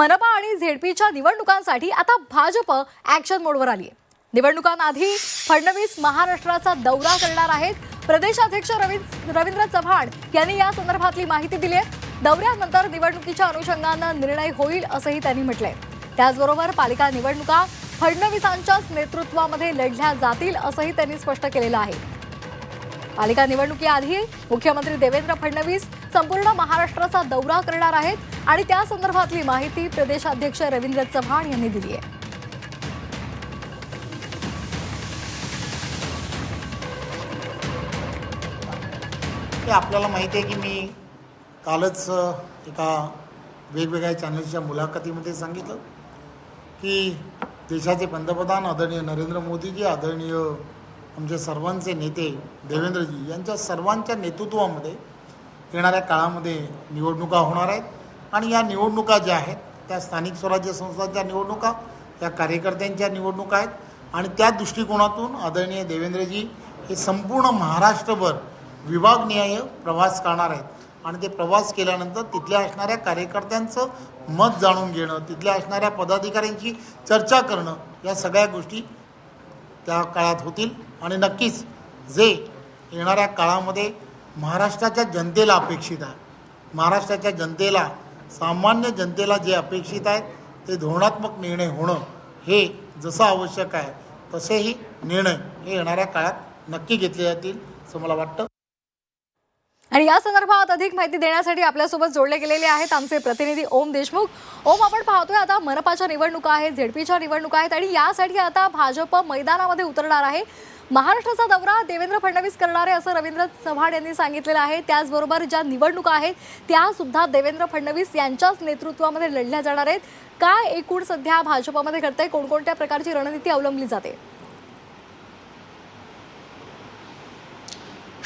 मनपा आणि झेडपीच्या निवडणुकांसाठी आता भाजप ऍक्शन मोडवर आली आहे निवडणुकांआधी फडणवीस महाराष्ट्राचा दौरा करणार आहेत. प्रदेशाध्यक्ष रवींद्र रवींद्र चव्हाण यांनी या संदर्भातली माहिती दिली आहे दौऱ्यानंतर निवडणुकीच्या अनुषंगानं निर्णय होईल असंही त्यांनी म्हटलंय. त्याचबरोबर पालिका निवडणुका फडणवीसांच्याच नेतृत्वामध्ये लढल्या जातील असंही त्यांनी स्पष्ट केलेलं आहे. पालिका निवडणुकीआधी मुख्यमंत्री देवेंद्र फडणवीस संपूर्ण महाराष्ट्राचा दौरा करणार आहेत आणि त्या संदर्भातली माहिती प्रदेशाध्यक्ष रवींद्र चव्हाण यांनी दिली आहे. आपल्याला माहिती आहे की मी कालच एका वेगवेगळ्या चॅनलच्या मुलाखतीमध्ये सांगितलं की देशाचे पंतप्रधान आदरणीय नरेंद्र मोदीजी आदरणीय आमचे सर्वांचे नेते देवेंद्रजी यांच्या सर्वांच्या नेतृत्वामध्ये येणाऱ्या काळामध्ये निवडणुका होणार आहेत. आणि या निवडणुका ज्या आहेत त्या स्थानिक स्वराज्य संस्थांच्या निवडणुका या कार्यकर्त्यांच्या निवडणुका आहेत. आणि त्या दृष्टिकोनातून आदरणीय देवेंद्रजी हे संपूर्ण महाराष्ट्रभर विभागनिहाय प्रवास करणार आहेत. आणि ते प्रवास केल्यानंतर तिथल्या असणाऱ्या कार्यकर्त्यांचं मत जाणून घेणं तिथल्या असणाऱ्या पदाधिकाऱ्यांची चर्चा करणं या सगळ्या गोष्टी त्या काळात होतील. आणि नक्कीच जे येणाऱ्या काळामध्ये महाराष्ट्राच्या जनतेला अपेक्षित आहे. महाराष्ट्राच्या जनतेला सामान्य जनतेला जे अपेक्षित आहेत ते धोरणात्मक निर्णय होणं हे जसं आवश्यक आहे तसेही निर्णय हे येणाऱ्या काळात नक्की घेतले जातील असं मला वाटतं. आणि या संदर्भात अधिक माहिती देण्यासाठी आपल्यासोबत जोडले गेलेले आहेत आमचे प्रतिनिधी ओम देशमुख. ओम आपण पाहतोय आता मनपाच्या निवडणुका आहेत झेडपीच्या निवडणुका आहेत आणि यासाठी आता भाजप मैदानामध्ये उतरणार आहे. महाराष्ट्राचा दौरा देवेंद्र फडणवीस करणार आहे असं रवींद्र चव्हाण यांनी सांगितलेलं आहे. त्याचबरोबर ज्या निवडणुका आहेत त्या सुद्धा देवेंद्र फडणवीस यांच्याच नेतृत्वामध्ये लढल्या जाणार आहेत. काय एकूण सध्या भाजपामध्ये घडतंय? कोणकोणत्या प्रकारची रणनीती अवलंबली जाते?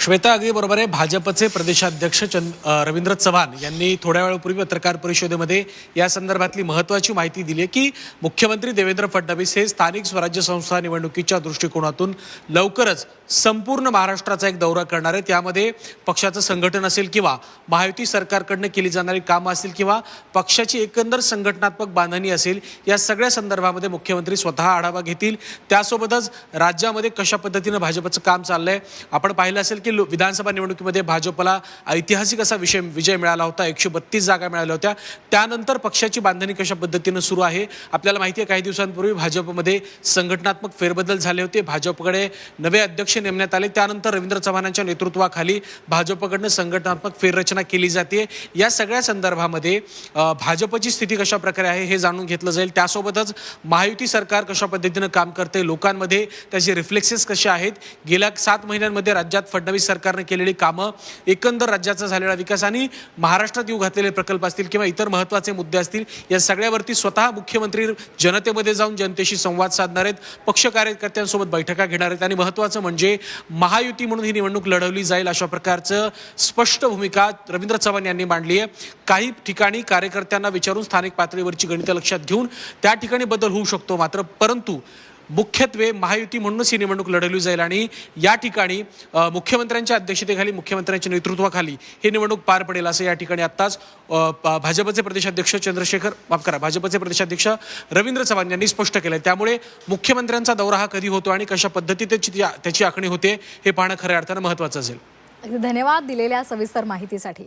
श्वेता अगदी बरोबर आहे. भाजपचे प्रदेशाध्यक्ष चंद रवींद्र चव्हाण यांनी थोड्या वेळापूर्वी पत्रकार परिषदेमध्ये या संदर्भातली महत्त्वाची माहिती दिली आहे की मुख्यमंत्री देवेंद्र फडणवीस हे स्थानिक स्वराज्य संस्था निवडणुकीच्या दृष्टिकोनातून लवकरच संपूर्ण महाराष्ट्राचा एक दौरा करणार आहे त्यामध्ये पक्षाचं संघटन असेल किंवा महायुती सरकारकडनं केली जाणारी कामं असतील किंवा पक्षाची एकंदर संघटनात्मक बांधणी असेल या सगळ्या संदर्भामध्ये मुख्यमंत्री स्वतः आढावा घेतील. त्यासोबतच राज्यामध्ये कशा पद्धतीनं भाजपचं काम चाललंय आपण पाहिलं असेल की मागील विधानसभा निवडणुकीमध्ये भाजपला ऐतिहासिक असा विषय विजय मिळाला होता. एकशे बत्तीस जागा मिळाल्या होत्या. त्यानंतर पक्षाची बांधणी कशा पद्धतीनं सुरू आहे? आपल्याला माहिती आहे काही दिवसांपूर्वी भाजपमध्ये संघटनात्मक फेरबदल झाले होते. भाजपकडे नवे अध्यक्ष नेमण्यात आले. त्यानंतर रवींद्र चव्हाणांच्या नेतृत्वाखाली भाजपकडनं संघटनात्मक फेररचना केली जाते. या सगळ्या संदर्भामध्ये भाजपची स्थिती कशा प्रकारे आहे हे जाणून घेतलं जाईल. त्यासोबतच महायुती सरकार कशा पद्धतीनं काम करते? लोकांमध्ये त्याचे रिफ्लेक्सेस कसे आहेत? गेल्या सात महिन्यांमध्ये राज्यात फडणवीस सरकारने केलेली कामं एकंदर राज्याचा झालेला विकास आणि महाराष्ट्रात येऊ घातलेले प्रकल्प असतील किंवा इतर महत्त्वाचे मुद्दे असतील या सगळ्यावरती स्वतः मुख्यमंत्री जनतेमध्ये जाऊन जनतेशी संवाद साधणार आहेत. पक्ष कार्यकर्त्यांसोबत बैठका घेणार आहेत आणि महत्त्वाचं म्हणजे महायुती म्हणून ही निवडणूक लढवली जाईल अशा प्रकारचं स्पष्ट भूमिका रवींद्र चव्हाण यांनी मांडली आहे. काही ठिकाणी कार्यकर्त्यांना विचारून स्थानिक पातळीवरची गणितं लक्षात घेऊन त्या ठिकाणी बदल होऊ शकतो मात्र परंतु मुख्यत्वे महायुती म्हणूनच ही निवडणूक लढवली जाईल आणि या ठिकाणी मुख्यमंत्र्यांच्या अध्यक्षतेखाली मुख्यमंत्र्यांच्या नेतृत्वाखाली ही निवडणूक पार पडेल असं या ठिकाणी आत्ताच भाजपचे प्रदेशाध्यक्ष चंद्रशेखर माफ करा भाजपचे प्रदेशाध्यक्ष रवींद्र चव्हाण यांनी स्पष्ट केलं त्यामुळे मुख्यमंत्र्यांचा दौरा हा कधी होतो आणि कशा पद्धती त्याची त्याची आखणी होते हे पाहणं खऱ्या अर्थानं महत्त्वाचं असेल. धन्यवाद दिलेल्या सविस्तर माहितीसाठी.